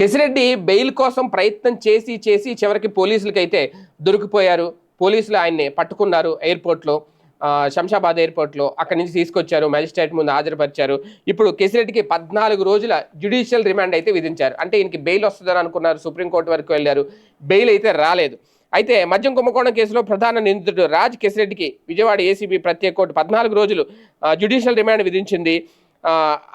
Kesireddy bail కోసం ప్రయత్నం చేసి చేసి చివరికి పోలీసులకైతే దొరికిపోయారు. పోలీసులు ఆయన్ని పట్టుకున్నారు ఎయిర్పోర్ట్లో శంషాబాద్ ఎయిర్పోర్ట్లో. అక్కడి నుంచి తీసుకొచ్చారు మ్యాజిస్ట్రేట్ ముందు హాజరుపరిచారు. ఇప్పుడు కెసిరెడ్డికి పద్నాలుగు రోజుల జ్యుడిషియల్ రిమాండ్ అయితే విధించారు. అంటే ఈయనకి బెయిల్ వస్తుందని అనుకున్నారు సుప్రీంకోర్టు వరకు వెళ్ళారు. బెయిల్ అయితే రాలేదు. అయితే మద్యం కుంభకోణం కేసులో ప్రధాన నిందితుడు రాజ్ కెసిరెడ్డికి విజయవాడ ఏసీబీ ప్రత్యేక కోర్టు పద్నాలుగు రోజులు జ్యుడిషియల్ రిమాండ్ విధించింది.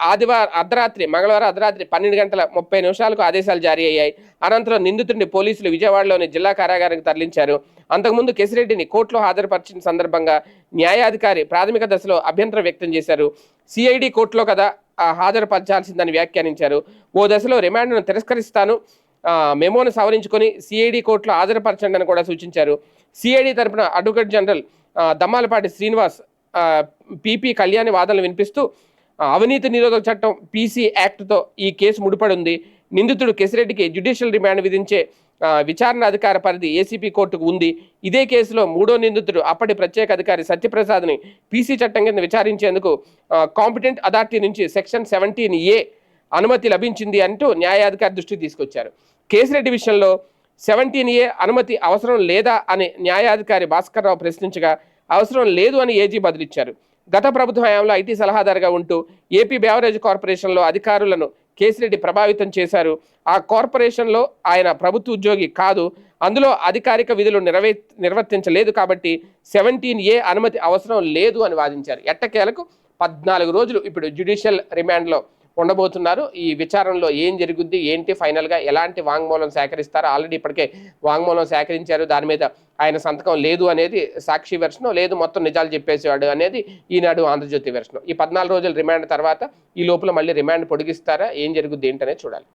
ఆదివారం అర్ధరాత్రి మంగళవారం అర్ధరాత్రి పన్నెండు గంటల ముప్పై నిమిషాలకు ఆదేశాలు జారీ అయ్యాయి. అనంతరం నిందితుడిని పోలీసులు విజయవాడలోని జిల్లా కారాగారానికి తరలించారు. అంతకుముందు కెసిరెడ్డిని కోర్టులో హాజరుపరిచిన సందర్భంగా న్యాయాధికారి ప్రాథమిక దశలో అభ్యంతరం వ్యక్తం చేశారు. సిఐడి కోర్టులో కదా హాజరుపరచాల్సిందని వ్యాఖ్యానించారు. ఓ దశలో రిమాండ్ను తిరస్కరిస్తాను మెమోను సవరించుకొని సిఐడి కోర్టులో హాజరుపరచండి అని కూడా సూచించారు. సిఐడి తరపున advocate general Dammalapati Srinivas PP PP Kalyani వాదనలు వినిపిస్తూ అవినీతి నిరోధక చట్టం పీసీ యాక్ట్తో ఈ కేసు ముడిపడి ఉంది నిందితుడు కెసిరెడ్డికి జ్యుడిషియల్ రిమాండ్ విధించే విచారణ అధికార పరిధి ఏసీపీ కోర్టుకు ఉంది. ఇదే కేసులో మూడో నిందితుడు అప్పటి ప్రత్యేక అధికారి సత్యప్రసాద్ని పీసీ చట్టం కింద విచారించేందుకు కాంపిటెంట్ అథారిటీ నుంచి సెక్షన్ సెవెంటీన్ ఏ అనుమతి లభించింది అంటూ న్యాయాధికారి దృష్టికి తీసుకొచ్చారు. కేసిరెడ్డి విషయంలో సెవెంటీన్ ఏ అనుమతి అవసరం లేదా అని న్యాయాధికారి భాస్కర్రావు ప్రశ్నించగా అవసరం లేదు అని ఏజీ బదులిచ్చారు. గత ప్రభుత్వ హయాంలో ఐటీ సలహాదారుగా ఉంటూ ఏపీ బేవరేజ్ కార్పొరేషన్లో అధికారులను కేసిరెడ్డి ప్రభావితం చేశారు. ఆ కార్పొరేషన్లో ఆయన ప్రభుత్వ ఉద్యోగి కాదు. అందులో అధికారిక విధులు నిర్వే నిర్వర్తించలేదు కాబట్టి సెవెంటీన్ ఏ అనుమతి అవసరం లేదు అని వాదించారు. ఎట్టకేలకు? పద్నాలుగు రోజులు ఇప్పుడు జ్యుడిషియల్ రిమాండ్లో ఉండబోతున్నారు. ఈ విచారణలో ఏం జరుగుద్ది ఏంటి ఫైనల్గా ఎలాంటి వాంగ్మూలం సేకరిస్తారు ఆల్రెడీ ఇప్పటికే వాంగ్మూలం సేకరించారు. దాని మీద ఆయన సంతకం లేదు అనేది సాక్షి వెర్షను లేదు మొత్తం నిజాలు చెప్పేసేవాడు అనేది ఈనాడు ఆంధ్రజ్యోతి వెర్షను. ఈ పద్నాలుగు రోజుల రిమాండ్ తర్వాత ఈ లోపల మళ్ళీ రిమాండ్ పొడిగిస్తారా ఏం జరుగుద్ది ఏంటనేది చూడాలి.